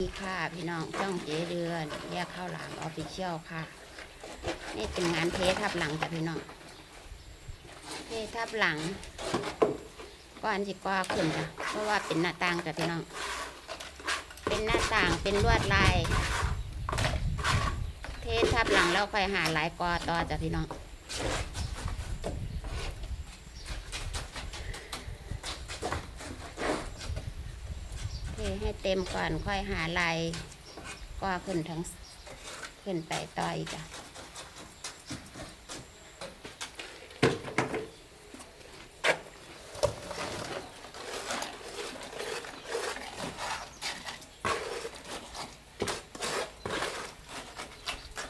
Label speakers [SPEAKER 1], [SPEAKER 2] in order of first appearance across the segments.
[SPEAKER 1] ดีค่ะ พี่น้องช่องเจเดือน แยกข้าวหลามออฟฟิเชียลค่ะ นี่เป็นงานเททับหลังจ้ะพี่น้องเททับหลังก้อนสิก้าขึ้นจ้ะเพราะว่าเป็นหน้าต่างจ้ะพี่น้อง เป็นหน้าต่างเป็นลวดลาย เททับหลังแล้วค่อยหาหลายกอต่อจ้ะพี่น้อง เทให้เต็มก่อนค่อยหาลายก็ขึ้นทั้งขึ้นไปต่ออีกจ้ะ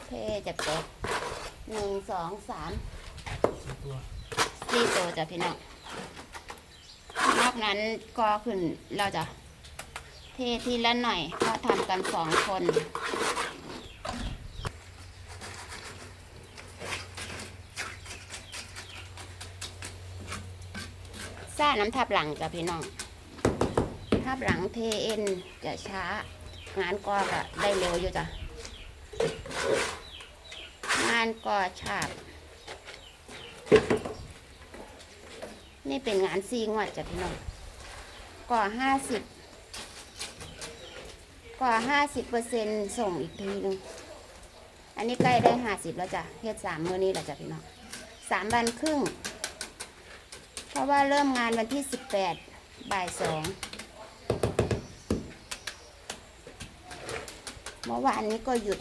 [SPEAKER 1] เทจะตกหนึ่งสองสาม
[SPEAKER 2] ตัว
[SPEAKER 1] สี่ตัวจ้ะพี่น้องนอกนั้นก็ขึ้นเราจะ เททีละหน่อยก็ทำกันสองคนซ่าน้ำทับหลังจ้ะพี่น้อง ทับหลังเทเอ็นจะช้า งานก็ก็ได้เร็วอยู่จ้ะ งานก็ฉาบ นี่เป็นงานซีงวดจ้ะพี่น้อง ก่อห้าสิบ กว่าห้าสิบเปอร์เซ็นส่งอีกทีหนึง อันนี้ใกล้ได้ห้าสิบแล้วจ้ะเฮ็ดสามมื้อนี้แหละจ้ะพี่น้องสามวันครึ่ง เพราะว่าเริ่มงานวันที่สิบแปดบ่ายสองเมื่อวานนี้ก็หยุด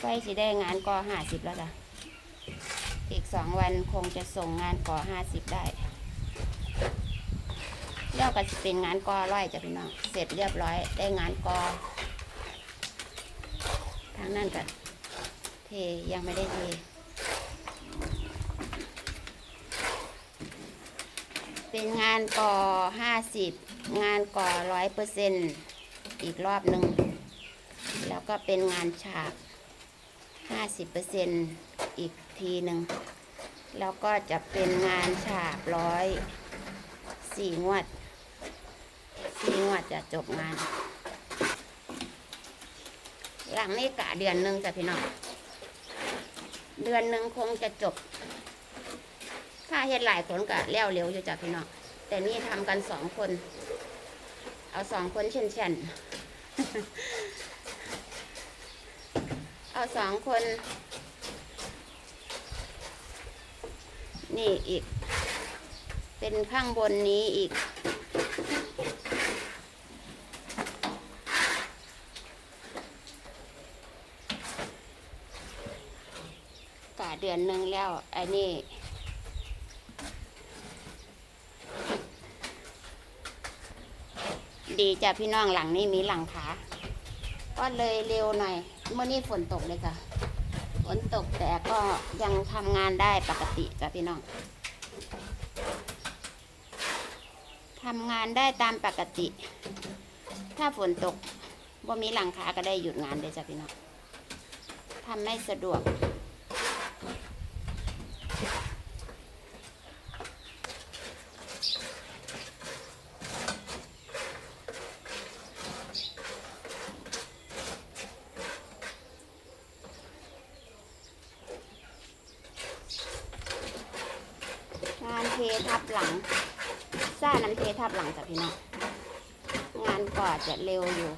[SPEAKER 1] ใกล้สิได้งานกอห้าสิบแล้วจ้ะ อีกสองวันคงจะส่งงานกอห้าสิบได้ แล้วก็จะเป็นงานกอร้อยจ้ะพี่น้องเสร็จเรียบร้อยได้งานกอทางนั่นกันเทยังไม่ได้เทเป็นงานกอห้าสิบงานกอร้อยเปอร์เซ็นอีกรอบหนึ่งแล้วก็เป็นงานฉากห้าสิบเปอร์เซ็นอีกทีหนึ่งแล้วก็จะเป็นงานฉากร้อยสี่งวด สี่งวดจะจบงาน หลังนี้กะเดือนหนึ่งจ้ะพี่น้อง เดือนหนึ่งคงจะจบ ถ้าเฮ็ดหลายคนกะแล้วเร็วอยู่จ้ะพี่น้อง แต่นี่ทำกันสองคน เอาสองคนเช่นเช่นเอาสองคน นี่อีก เป็นข้างบนนี้อีก กะเดือนหนึ่งแล้ว อันนี้ดีจ้ะพี่น้องหลังนี้มีหลังขาก็เลยเร็วหน่อย เมื่อนี้ฝนตกเลยค่ะ ฝนตกแต่ก็ยังทำงานได้ปกติจ้ะพี่น้องทำงานได้ตามปกติ ถ้าฝนตกว่ามีหลังคาก็ได้หยุดงานเลยจ้ะพี่น้องทำไม่สะดวก งานเทับหลังซ่าน้ำเททับหลังจ้ะพี่น้องงานก็อาจะเร็วอยู่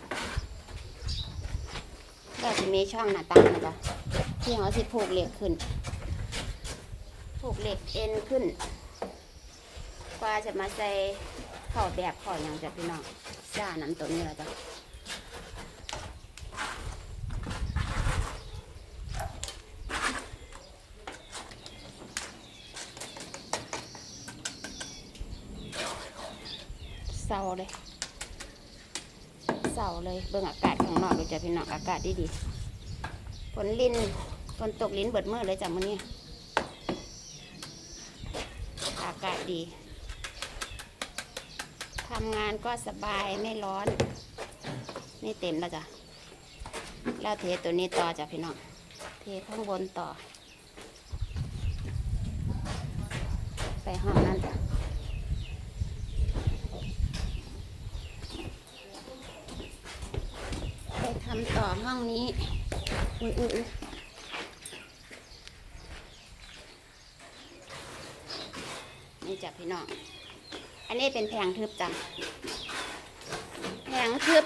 [SPEAKER 1] ก็จะมีช่องหน้าต่างนะจ๊ะที่เขาสิผูกเหล็กขึ้นผูกเหล็กเอ็นขึ้น กว่าจะมาใส่เข่าแบบเข่าอย่างจ้ะพี่น้องซ่าน้ำตัวนี้ละจ้ะ เศร้าเลยเศร้าเลยเบิ่งอากาศข้างนอกดูจ้ะพี่น้องอากาศดีดีๆฝนลินฝนตกลิ้นเบิดเมื่อเลยจ้ะมื้อนี้อากาศดีทำงานก็สบายไม่ร้อน นี่เต็มแล้วจ้ะแล้วเทตัวนี้ต่อจ้ะพี่น้องเทข้างบนต่อ ไปห้องนั้นจ้ะ ทำต่อห้องนี้ อุ้ยอุ้ยอุ๊ยนี่จ้ะพี่น้อง อันนี้เป็นแผงทึบจ้ะแผงทึบ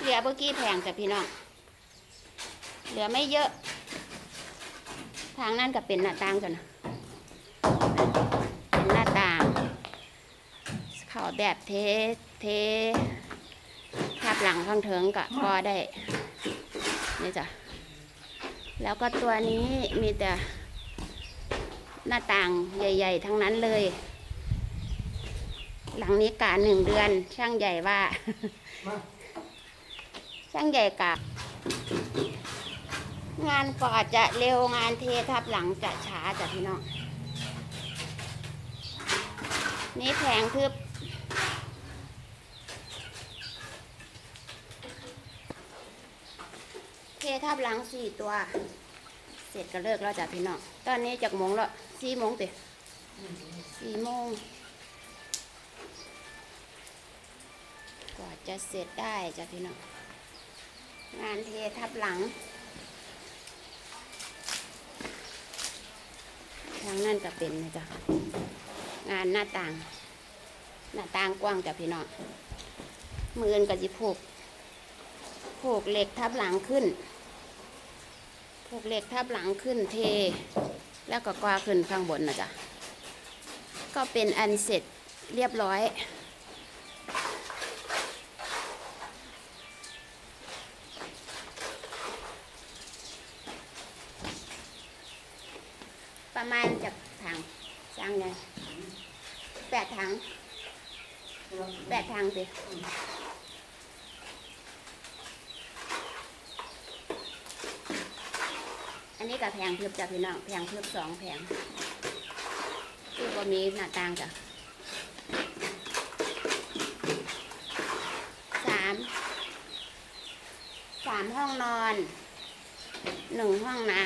[SPEAKER 1] เหลือเมื่อกี้แผงจ้ะพี่น้อง เหลือไม่เยอะ ทางนั่นก็เป็นหน้าต่างจ้ะนะเป็นหน้าต่าง เขาแบบเท เท หลังข้างเถิงก็ก็ได้นี่จ้ะแล้วก็ตัวนี้มีแต่หน้าต่างใหญ่ ๆ ทั้งนั้นเลย หลังนี้กะหนึ่งเดือน ช่างใหญ่ว่า ช่างใหญ่กะงานก่อจะเร็วงานเททับหลังจะช้าจ้ะพี่น้องนี่แผงทึบ ทับหลังสี่ตัว เสร็จก็เลิกแล้วจ้ะพี่น้อง ตอนนี้จากโมงแล้วสี่โมงติสี่โมงกว่าจะเสร็จได้จ้ะพี่น้อง งานเททับหลัง ทางนั่นก็เป็นนะจ๊ะ งานหน้าต่าง หน้าต่างกว้างจ้ะพี่น้องมืออนก็จะผูกผูกเหล็กทับหลังขึ้น กเหล็กทับหลังขึ้นเท แล้วก็กวาขึ้นข้างบนนะจ๊ะ ก็เป็นอันเสร็จเรียบร้อย ประมาณจากถังสร้างเลยแปดถังแปดถังสิ นนี้กับแพงเพิ่มจากพี่น้องแพงเพิ่มสองแผงคือบ่มีหน้าต่างจ้ะสามสามห้องนอนหนึ่งห้องน้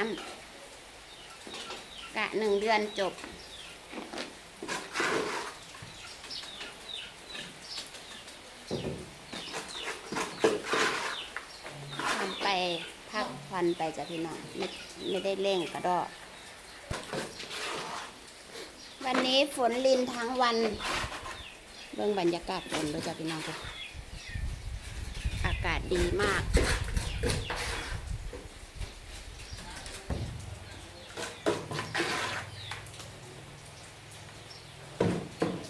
[SPEAKER 1] ำกะหนึ่งเดือนจบ ทำไป พันไปจ้ะพี่น้องไม่ไม่ได้เร่งกระดอกวันนี้ฝนลินทั้งวัน เบื้องบรรยากาศฝนด้วยจ้ะพี่น้องจ้ะอากาศดีมาก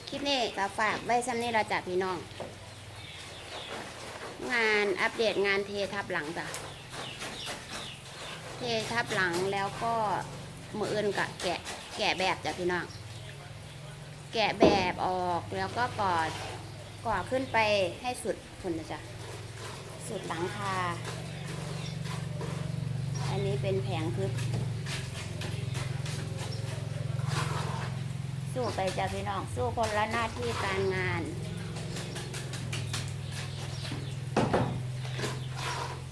[SPEAKER 1] คลิปนี้ก็ฝากไว้ซ้ำนี้เราจัดพี่น้อง งานอัปเดตงานเททับหลังจ้ะ เททับหลังแล้วก็มืออื่นกะแกะแกะแบบจ้ะพี่น้อง แกะแบบออกแล้วก็ก่อก่อขึ้นไปให้สุดคุณนะจ๊ะ สุดหลังคา อันนี้เป็นแผงทึบสู้ไปจ้ะพี่น้อง สู้คนละหน้าที่การงาน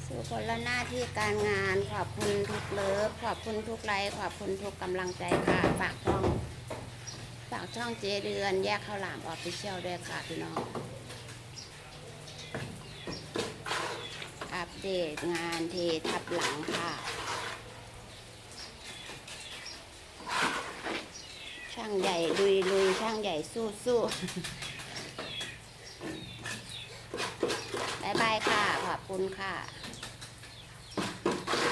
[SPEAKER 1] สู้ คนละหน้าที่การงานขอบคุณทุกเลิฟขอบคุณทุกไลค์ขอบคุณทุกกำลังใจค่ะฝากช่องฝากช่องเจเดือน แยกข้าวหลามออฟฟิเชียลด้วยค่ะพี่น้องอัปเดตงานเททับหลังค่ะ ช่างใหญ่ลุยลุยช่างใหญ่สู้สู้บายบายค่ะ ขอบคุณค่ะ